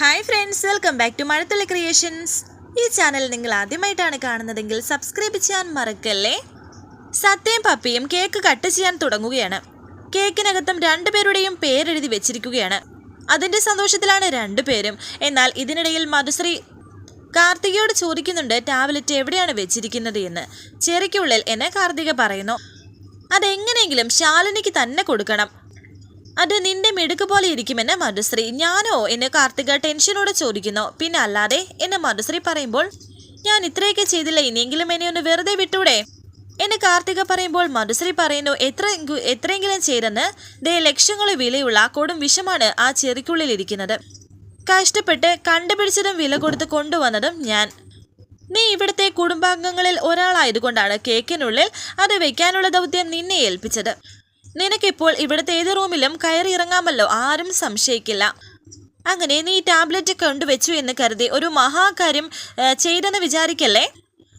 Hi friends welcome back to Mazhathulli creations ഈ channel നിങ്ങൾ ആദ്യമായിട്ടാണ് കാണുന്നതെങ്കിൽ സബ്സ്ക്രൈബ് ചെയ്യാൻ മറക്കല്ലേ? സത്യയും പപ്പിയും കേക്ക് കട്ട് ചെയ്യാൻ തുടങ്ങുകയാണ്. കേക്കിനകത്തും രണ്ടുപേരുടെയും പേരെഴുതി വെച്ചിരിക്കുകയാണ്. അതിന്റെ സന്തോഷത്തിലാണ് രണ്ടുപേരും എന്നാൽ ഇതിനിടയിൽ മധുശ്രീ കാർത്തികയോട് ചോദിക്കുന്നുണ്ട് ടാബ്ലറ്റ് എവിടെയാണ് വെച്ചിരിക്കുന്നത് എന്ന്. ചെറിക്കുള്ളിൽ എന്നെ കാർത്തിക പറയുന്നു അതെങ്ങനെയെങ്കിലും ശാലിനിക്ക് തന്നെ കൊടുക്കണം. അത് നിന്റെ മിടുക്ക് പോലെ ഇരിക്കുമെന്ന് മധുശ്രീ. ഞാനോ? എന്നെ കാർത്തിക ടെൻഷനോടെ ചോദിക്കുന്നു. പിന്നെ അല്ലാതെ എന്ന് മധുശ്രീ പറയുമ്പോൾ ഞാൻ ഇത്രയൊക്കെ ചെയ്തില്ല. ഇനിയെങ്കിലും എന്നെ ഒന്ന് വെറുതെ വിട്ടൂടെ? എന്ന് കാർത്തിക പറയുമ്പോൾ മധുശ്രീ പറയുന്നു എത്ര എത്രയെങ്കിലും ചെയ്തെന്ന് ദേ ലക്ഷങ്ങൾ വിലയുള്ള കൊടും വിഷമാണ് ആ ചെറിക്കുള്ളിൽ ഇരിക്കുന്നത്. കഷ്ടപ്പെട്ട് കണ്ടുപിടിച്ചതും വില കൊടുത്ത് കൊണ്ടുവന്നതും ഞാൻ. നീ ഇവിടുത്തെ കുടുംബാംഗങ്ങളിൽ ഒരാളായതുകൊണ്ടാണ് കേക്കിനുള്ളിൽ അത് വെക്കാനുള്ള ദൗത്യം നിന്നെ ഏൽപ്പിച്ചത്. നിനക്കിപ്പോൾ ഇവിടുത്തെ ഏത് റൂമിലും കയറി ഇറങ്ങാമല്ലോ ആരും സംശയിക്കില്ല. അങ്ങനെ നീ ടാബ്ലറ്റ് കൊണ്ടുവച്ചു എന്ന് കരുതി ഒരു മഹാകാര്യം ചെയ്തെന്ന് വിചാരിക്കല്ലേ?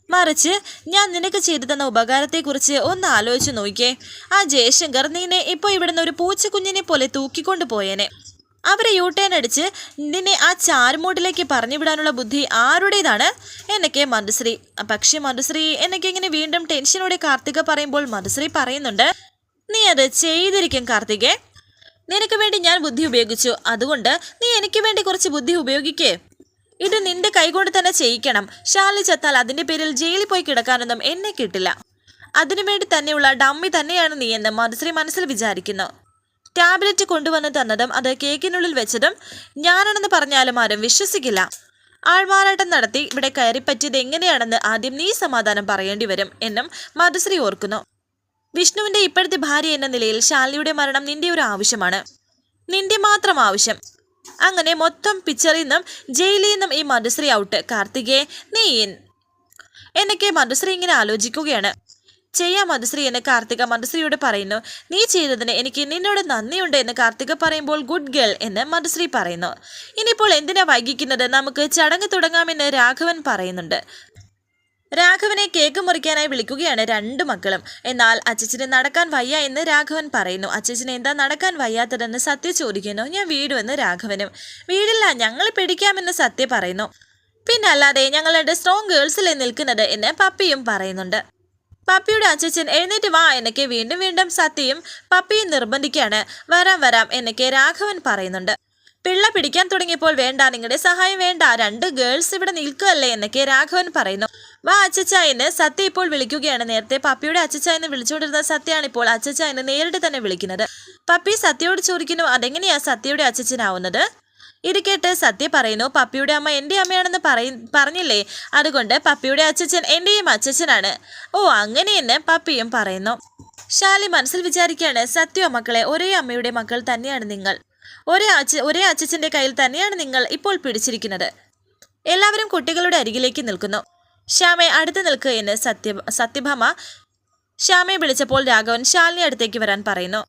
മറിച്ച് ഞാൻ നിനക്ക് ചെയ്തു തന്ന ഉപകാരത്തെക്കുറിച്ച് ഒന്ന് ആലോചിച്ച് നോക്കിയേ. ആ ജയശങ്കർ നിന്നെ ഇപ്പോൾ ഇവിടുന്ന് ഒരു പൂച്ചക്കുഞ്ഞിനെ പോലെ തൂക്കിക്കൊണ്ടു പോയേനെ. അവരെ യൂട്ടേൺ അടിച്ച് നിന്നെ ആ ചാരുമൂട്ടിലേക്ക് പറഞ്ഞു വിടാനുള്ള ബുദ്ധി ആരുടേതാണ്? എന്നൊക്കെ മധുശ്രീ പക്ഷേ മധുശ്രീ എന്നൊക്കെ ഇങ്ങനെ വീണ്ടും ടെൻഷനോടെ കാർത്തിക പറയുമ്പോൾ മധുശ്രീ പറയുന്നുണ്ട് നീ അത് ചെയ്തിരിക്കും കാർത്തികേ. നിനക്ക് വേണ്ടി ഞാൻ ബുദ്ധി ഉപയോഗിച്ചു. അതുകൊണ്ട് നീ എനിക്ക് വേണ്ടി കുറച്ച് ബുദ്ധി ഉപയോഗിക്കേ. ഇത് നിന്റെ കൈകൊണ്ട് തന്നെ ചെയ്യിക്കണം. ഷാലി ചത്താൽ അതിന്റെ പേരിൽ ജയിലിൽ പോയി കിടക്കാനൊന്നും എന്നെ കിട്ടില്ല. അതിനുവേണ്ടി തന്നെയുള്ള ഡമ്മി തന്നെയാണ് നീ എന്ന് മധുശ്രീ മനസ്സിൽ വിചാരിക്കുന്നു. ടാബ്ലറ്റ് കൊണ്ടുവന്ന് തന്നതും അത് കേക്കിനുള്ളിൽ വെച്ചതും ഞാനാണെന്ന് പറഞ്ഞാലും ആരും വിശ്വസിക്കില്ല. ആൾമാറാട്ടം നടത്തി ഇവിടെ കയറിപ്പറ്റിയത് എങ്ങനെയാണെന്ന് ആദ്യം നീ സമാധാനം പറയേണ്ടി വരും എന്നും മധുശ്രീ ഓർക്കുന്നു. വിഷ്ണുവിന്റെ ഇപ്പോഴത്തെ ഭാര്യ എന്ന നിലയിൽ ശാലിയുടെ മരണം നിന്റെ ഒരു ആവശ്യമാണ്. നിന്റെ മാത്രം ആവശ്യം. അങ്ങനെ മൊത്തം പിക്ചറിൽ നിന്നും ജയിലിൽ നിന്നും ഈ മധുശ്രീ ഔട്ട് കാർത്തികേ നീ എന്നൊക്കെ മധുശ്രീ ഇങ്ങനെ ആലോചിക്കുകയാണ്. ചെയ്യാം മധുശ്രീ എന്ന് കാർത്തിക മധുശ്രീയോട് പറയുന്നു. നീ ചെയ്തതിന് എനിക്ക് നിന്നോട് നന്ദിയുണ്ട് എന്ന് കാർത്തിക പറയുമ്പോൾ ഗുഡ് ഗേൾ എന്ന് മധുശ്രീ പറയുന്നു. ഇനിയിപ്പോൾ എന്തിനാ വൈകിക്കുന്നത്? നമുക്ക് ചടങ്ങ് തുടങ്ങാമെന്ന് രാഘവൻ പറയുന്നുണ്ട്. രാഘവനെ കേക്ക് മുറിക്കാനായി വിളിക്കുകയാണ് രണ്ടു മക്കളും. എന്നാൽ അച്ചച്ചന് നടക്കാൻ വയ്യ എന്ന് രാഘവൻ പറയുന്നു. അച്ചച്ചന് എന്താ നടക്കാൻ വയ്യാത്തതെന്ന് സത്യ ചോദിക്കുന്നു. ഞാൻ വീടുമെന്ന് രാഘവനും. വീടില്ല ഞങ്ങൾ പിടിക്കാമെന്ന് സത്യ പറയുന്നു. പിന്നല്ലാതെ ഞങ്ങളുടെ സ്ട്രോങ് ഗേൾസിലെ നിൽക്കുന്നത് എന്ന് പപ്പിയും പറയുന്നുണ്ട്. പപ്പിയുടെ അച്ഛച്ചൻ എഴുന്നേറ്റ് വാ എന്നൊക്കെ വീണ്ടും വീണ്ടും സത്യയും പപ്പിയും നിർബന്ധിക്കുകയാണ്. വരാം വരാം എന്നൊക്കെ രാഘവൻ പറയുന്നുണ്ട്. പിള്ള പിടിക്കാൻ തുടങ്ങിയപ്പോൾ വേണ്ട നിങ്ങളുടെ സഹായം വേണ്ട രണ്ട് ഗേൾസ് ഇവിടെ നിൽക്കുകയല്ലേ എന്നൊക്കെ രാഘവൻ പറയുന്നു. വാ അച്ചച്ച എന്ന് സത്യ ഇപ്പോൾ വിളിക്കുകയാണ്. നേരത്തെ പപ്പിയുടെ അച്ചച്ച എന്ന് വിളിച്ചുകൊണ്ടിരുന്ന സത്യയാണ് ഇപ്പോൾ അച്ചച്ച എന്ന് നേരിട്ട് തന്നെ വിളിക്കുന്നത്. പപ്പി സത്യയോട് ചോദിക്കുന്നു അതെങ്ങനെയാ സത്യയുടെ അച്ചച്ചനാവുന്നത് ഇത് കേട്ട് സത്യ പറയുന്നു പപ്പിയുടെ അമ്മ എന്റെ അമ്മയാണെന്ന് പറയ പറഞ്ഞില്ലേ? അതുകൊണ്ട് പപ്പിയുടെ അച്ചച്ചൻ എന്റെയും അച്ചച്ചനാണ് ഓ അങ്ങനെയെന്ന് പപ്പിയും പറയുന്നു. ശാലി മനസ്സിൽ വിചാരിക്കുകയാണ് സത്യോ മക്കളെ ഒരേ അമ്മയുടെ മക്കൾ തന്നെയാണ് നിങ്ങൾ. ഒരേ അച്ഛ ഒരേ അച്ചച്ചന്റെ കയ്യിൽ തന്നെയാണ് നിങ്ങൾ ഇപ്പോൾ പിടിച്ചിരിക്കുന്നത്. എല്ലാവരും കുട്ടികളുടെ അരികിലേക്ക് നിൽക്കുന്നു. ശ്യാമെ അടുത്ത് നിൽക്കുക എന്ന് സത്യ സത്യഭാമ ശ്യാമയെ വിളിച്ചപ്പോൾ രാഘവൻ ശാലിനി അടുത്തേക്ക് വരാൻ പറയുന്നു.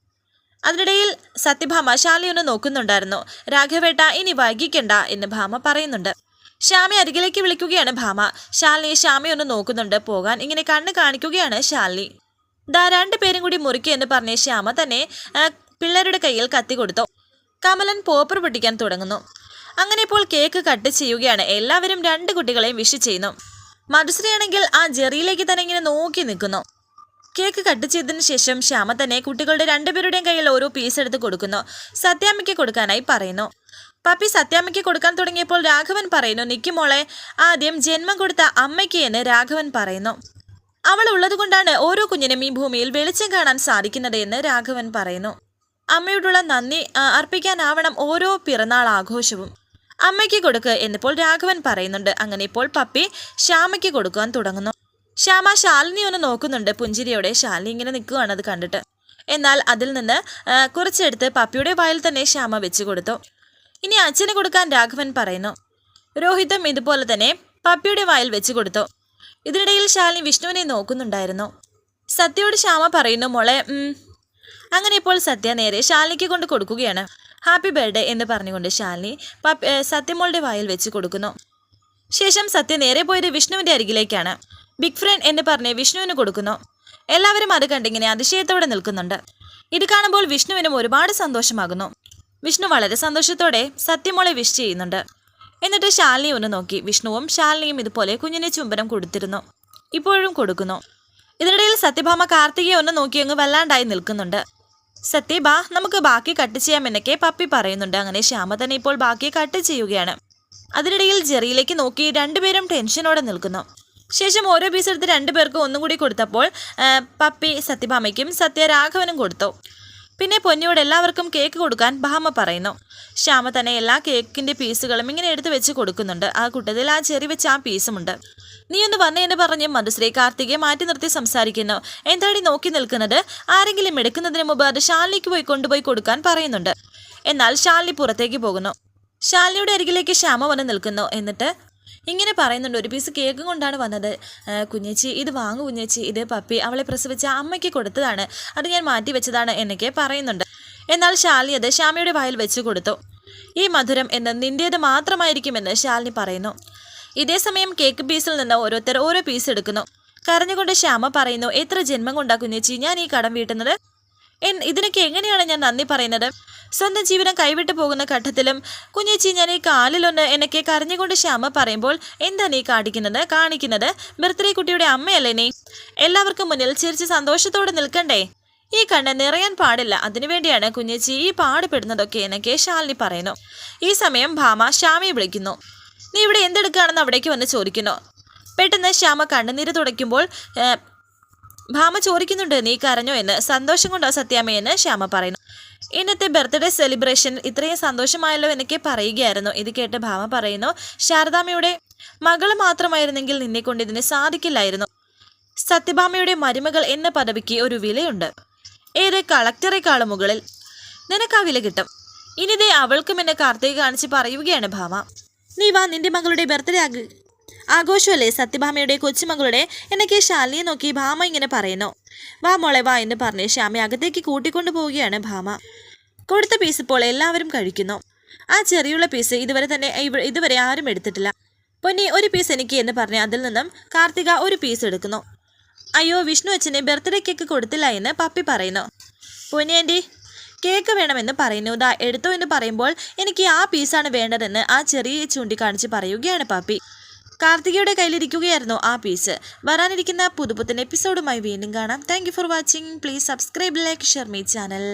അതിനിടയിൽ സത്യഭാമ ശാലിനി ഒന്ന് നോക്കുന്നുണ്ടായിരുന്നു. രാഘവേട്ട ഇനി വൈകിക്കണ്ട എന്ന് ഭാമ പറയുന്നുണ്ട്. ശ്യാമെ അരികിലേക്ക് വിളിക്കുകയാണ് ഭാമ. ശാലിനി ശ്യാമയെ ഒന്ന് നോക്കുന്നുണ്ട്. പോകാൻ ഇങ്ങനെ കണ്ണ് കാണിക്കുകയാണ് ശാലിനി. ദാ രണ്ടുപേരും കൂടി മുറിക്കുക എന്ന് പറഞ്ഞ ശ്യാമ തന്നെ പിള്ളേരുടെ കയ്യിൽ കത്തി കൊടുത്തു. കമലൻ പോപ്പർ പൊട്ടിക്കാൻ തുടങ്ങുന്നു. അങ്ങനെ ഇപ്പോൾ കേക്ക് കട്ട് ചെയ്യുകയാണ്. എല്ലാവരും രണ്ട് കുട്ടികളെയും വിഷ് ചെയ്യുന്നു. മധുശ്രീയാണെങ്കിൽ ആ ജെറിയിലേക്ക് തന്നെ ഇങ്ങനെ നോക്കി നിൽക്കുന്നു. കേക്ക് കട്ട് ചെയ്തതിന് ശേഷം ശ്യാമ തന്നെ കുട്ടികളുടെ രണ്ടുപേരുടെയും കയ്യിൽ ഓരോ പീസ് എടുത്ത് കൊടുക്കുന്നു. സത്യാമ്മയ്ക്ക് കൊടുക്കാനായി പറയുന്നു. പപ്പി സത്യാമ്മയ്ക്ക് കൊടുക്കാൻ തുടങ്ങിയപ്പോൾ രാഘവൻ പറയുന്നു നിക്ക് മോളെ ആദ്യം ജന്മം കൊടുത്ത അമ്മയ്ക്ക് എന്ന് രാഘവൻ പറയുന്നു. അവൾ ഉള്ളതുകൊണ്ടാണ് ഓരോ കുഞ്ഞിനും ഈ ഭൂമിയിൽ വെളിച്ചം കാണാൻ സാധിക്കുന്നത് എന്ന് രാഘവൻ പറയുന്നു. അമ്മയോടുള്ള നന്ദി അർപ്പിക്കാനാവണം ഓരോ പിറന്നാൾ ആഘോഷവും. അമ്മയ്ക്ക് കൊടുക്ക് എന്നിപ്പോൾ രാഘവൻ പറയുന്നുണ്ട്. അങ്ങനെ ഇപ്പോൾ പപ്പി ശ്യാമയ്ക്ക് കൊടുക്കാൻ തുടങ്ങുന്നു. ശ്യാമ ശാലിനി ഒന്ന് നോക്കുന്നുണ്ട്. പുഞ്ചിരിയോടെ ശാലിനി ഇങ്ങനെ നിൽക്കുകയാണ് അത് കണ്ടിട്ട്. എന്നാൽ അതിൽ നിന്ന് കുറച്ചെടുത്ത് പപ്പിയുടെ വായിൽ തന്നെ ശ്യാമ വെച്ചു കൊടുത്തു. ഇനി അച്ഛന് കൊടുക്കാൻ രാഘവൻ പറയുന്നു. രോഹിതം ഇതുപോലെ തന്നെ പപ്പിയുടെ വായിൽ വെച്ചു കൊടുത്തു. ഇതിനിടയിൽ ശാലിനി വിഷ്ണുവിനെ നോക്കുന്നുണ്ടായിരുന്നു. സത്യയോട് ശ്യാമ പറയുന്നു മോളെ അങ്ങനെ ഇപ്പോൾ സത്യ നേരെ ശാലിനിക്ക് കൊണ്ട് കൊടുക്കുകയാണ്. ഹാപ്പി ബർത്ത്ഡേ എന്ന് പറഞ്ഞുകൊണ്ട് ശാലിനി സത്യമോളുടെ വായിൽ വെച്ച് കൊടുക്കുന്നു. ശേഷം സത്യ നേരെ പോയത് വിഷ്ണുവിന്റെ അരികിലേക്കാണ്. ബിഗ് ഫ്രണ്ട് എന്ന് പറഞ്ഞ് വിഷ്ണുവിന് കൊടുക്കുന്നു. എല്ലാവരും അത് കണ്ടിങ്ങനെ അതിശയത്തോടെ നിൽക്കുന്നുണ്ട്. ഇത് കാണുമ്പോൾ വിഷ്ണുവിനും ഒരുപാട് സന്തോഷമാകുന്നു. വിഷ്ണു വളരെ സന്തോഷത്തോടെ സത്യമോളെ വിഷ് ചെയ്യുന്നുണ്ട്. എന്നിട്ട് ശാലിനി ഒന്ന് നോക്കി. വിഷ്ണുവും ശാലിനിയും ഇതുപോലെ കുഞ്ഞിനെ ചുംബനം കൊടുത്തിരുന്നു. ഇപ്പോഴും കൊടുക്കുന്നു. ഇതിനിടയിൽ സത്യഭാമ കാർത്തികയെ ഒന്ന് നോക്കിയങ്ങ് വല്ലാണ്ടായി നിൽക്കുന്നുണ്ട്. സത്യബ നമുക്ക് ബാക്കി കട്ട് ചെയ്യാം എന്നൊക്കെ പപ്പി പറയുന്നുണ്ട്. അങ്ങനെ ശ്യാമ തന്നെ ഇപ്പോൾ ബാക്കി കട്ട് ചെയ്യുകയാണ്. അതിനിടയിൽ ജെറിയിലേക്ക് നോക്കി രണ്ടുപേരും ടെൻഷനോടെ നിൽക്കുന്നു. ശേഷം ഓരോ പീസ് എടുത്ത് രണ്ടുപേർക്കും ഒന്നും കൂടി കൊടുത്തപ്പോൾ പപ്പി സത്യഭാമയ്ക്കും സത്യരാഘവനും കൊടുത്തു. പിന്നെ പൊന്നിയോട് എല്ലാവർക്കും കേക്ക് കൊടുക്കാൻ ഭാമ പറയുന്നു. ശ്യാമ തന്നെ എല്ലാ കേക്കിന്റെ പീസുകളും ഇങ്ങനെ എടുത്തു വെച്ച് കൊടുക്കുന്നുണ്ട്. ആ കൂട്ടത്തിൽ ആ ചെറി വെച്ച് ആ പീസുമുണ്ട്. നീ ഒന്ന് വന്നേ എന്ന് പറഞ്ഞ് മധുശ്രീ കാർത്തികയെ മാറ്റി നിർത്തി സംസാരിക്കുന്നു. എന്താടി നോക്കി നിൽക്കുന്നത്? ആരെങ്കിലും എടുക്കുന്നതിന് മുമ്പ് അത് ശാലിനിക്ക് പോയി കൊണ്ടുപോയി കൊടുക്കാൻ പറയുന്നുണ്ട് എന്നാൽ ശാലിനി പുറത്തേക്ക് പോകുന്നു. ശാലിനിയുടെ അരികിലേക്ക് ശ്യാമ വന്ന് നിൽക്കുന്നു. എന്നിട്ട് ഇങ്ങനെ പറയുന്നുണ്ട്. ഒരു പീസ് കേക്കും കൊണ്ടാണ് വന്നത്. കുഞ്ഞേച്ചി ഇത് വാങ്ങു കുഞ്ഞേച്ചി. ഇത് പപ്പി അവളെ പ്രസവിച്ച അമ്മയ്ക്ക് കൊടുത്തതാണ്. അത് ഞാൻ മാറ്റി വെച്ചതാണ് എന്നൊക്കെ പറയുന്നുണ്ട്. എന്നാൽ ശാലിനി അത് ശ്യാമയുടെ വായിൽ വെച്ച് കൊടുത്തു. ഈ മധുരം എന്ന് നിന്റേത് മാത്രമായിരിക്കുമെന്ന് ശാലിനി പറയുന്നു. ഇതേ സമയം കേക്ക് പീസിൽ നിന്ന് ഓരോരുത്തർ ഓരോ പീസ് എടുക്കുന്നു. കരഞ്ഞുകൊണ്ട് ശ്യാമ പറയുന്നു എത്ര ജന്മം കൊണ്ടാ കുഞ്ഞേച്ചി? ഞാൻ ഈ കടം വീട്ടുന്നത്? ഇതിനൊക്കെ എങ്ങനെയാണ് ഞാൻ നന്ദി പറയുന്നത്? സ്വന്തം ജീവനം കൈവിട്ടു പോകുന്ന ഘട്ടത്തിലും കുഞ്ഞേച്ചി ഞാൻ ഈ കാലിലൊന്ന് എന്നൊക്കെ കരഞ്ഞുകൊണ്ട് ശ്യാമ പറയുമ്പോൾ എന്താ നീ കാണിക്കുന്നത്? കാണിക്കുന്നത് ബർത്ത്ഡേ കുട്ടിയുടെ അമ്മയല്ലേ നീ? എല്ലാവർക്കും മുന്നിൽ ചിരിച്ച് സന്തോഷത്തോടെ നിൽക്കണ്ടേ? ഈ കണ്ണ് നിറയാൻ പാടില്ല. അതിനുവേണ്ടിയാണ് കുഞ്ഞേച്ചി ഈ പാടുപെടുന്നതൊക്കെ എന്നൊക്കെ ശാലിനി പറയുന്നു. ഈ സമയം ഭാമ ശ്യാമയെ വിളിക്കുന്നു. നീ ഇവിടെ എന്തെടുക്കുകയാണെന്ന് അവിടേക്ക് വന്ന് ചോദിക്കുന്നു. പെട്ടെന്ന് ശ്യാമ കണ്ണുനീര് തുടയ്ക്കുമ്പോൾ ഭാമ ചോദിക്കുന്നുണ്ട് നീ കരഞ്ഞോ എന്ന്. സന്തോഷം കൊണ്ടോ സത്യാമ്മയെന്ന് ശ്യാമ പറയുന്നു. ഇന്നത്തെ ബർത്ത്ഡേ സെലിബ്രേഷൻ ഇത്രയും സന്തോഷമായല്ലോ എന്നൊക്കെ പറയുകയായിരുന്നു. ഇത് കേട്ട് ഭാമ പറയുന്നു ശാരദാമ്മയുടെ മകൾ മാത്രമായിരുന്നെങ്കിൽ നിന്നെ കൊണ്ട് ഇതിന് സാധിക്കില്ലായിരുന്നു. സത്യഭാമയുടെ മരുമകൾ എന്ന പദവിക്ക് ഒരു വിലയുണ്ട്. ഏത് കളക്ടറെക്കാളും മുകളിൽ നിനക്ക് ആ വില കിട്ടും. ഇനിതേ അവൾക്കും എന്നെ കാർത്തിക കാണിച്ച് പറയുകയാണ് ഭാമ. നീ വാ നിന്റെ മകളുടെ ബർത്ത്ഡേ ആഘോഷമല്ലേ? സത്യഭാമയുടെ കൊച്ചുമകളുടെ എന്നൊക്കെ ശാലിയെ നോക്കി ഭാമ ഇങ്ങനെ പറയുന്നു. വാ മോളെ വാ എന്ന് പറഞ്ഞ് ശ്യാമെ അകത്തേക്ക് കൂട്ടിക്കൊണ്ടു പോവുകയാണ് ഭാമ. കൊടുത്ത പീസ് ഇപ്പോൾ എല്ലാവരും കഴിക്കുന്നു. ആ ചെറിയുള്ള പീസ് ഇതുവരെ തന്നെ ഇതുവരെ ആരും എടുത്തിട്ടില്ല. പൊന്നി ഒരു പീസ് എനിക്ക് എന്ന് പറഞ്ഞ് അതിൽ നിന്നും കാർത്തിക ഒരു പീസ് എടുക്കുന്നു. അയ്യോ വിഷ്ണു അച്ഛന് ബർത്ത്ഡേ കേക്ക് കൊടുത്തില്ല എന്ന് പപ്പി പറയുന്നു. പൊന്നി ആന്റി കേക്ക് വേണമെന്ന് പറയുന്നു. ദാ എടുത്തോ എന്ന് പറയുമ്പോൾ എനിക്ക് ആ പീസാണ് വേണ്ടതെന്ന് ആ ചെറിയ ചൂണ്ടിക്കാണിച്ച് പറയുകയാണ് പാപ്പി. കാർത്തികയുടെ കയ്യിലിരിക്കുകയായിരുന്നു ആ പീസ് വരാനിരിക്കുന്ന പുതുപുത്തൻ എപ്പിസോഡുമായി വീണ്ടും കാണാം. Thank for watching please subscribe like share me channel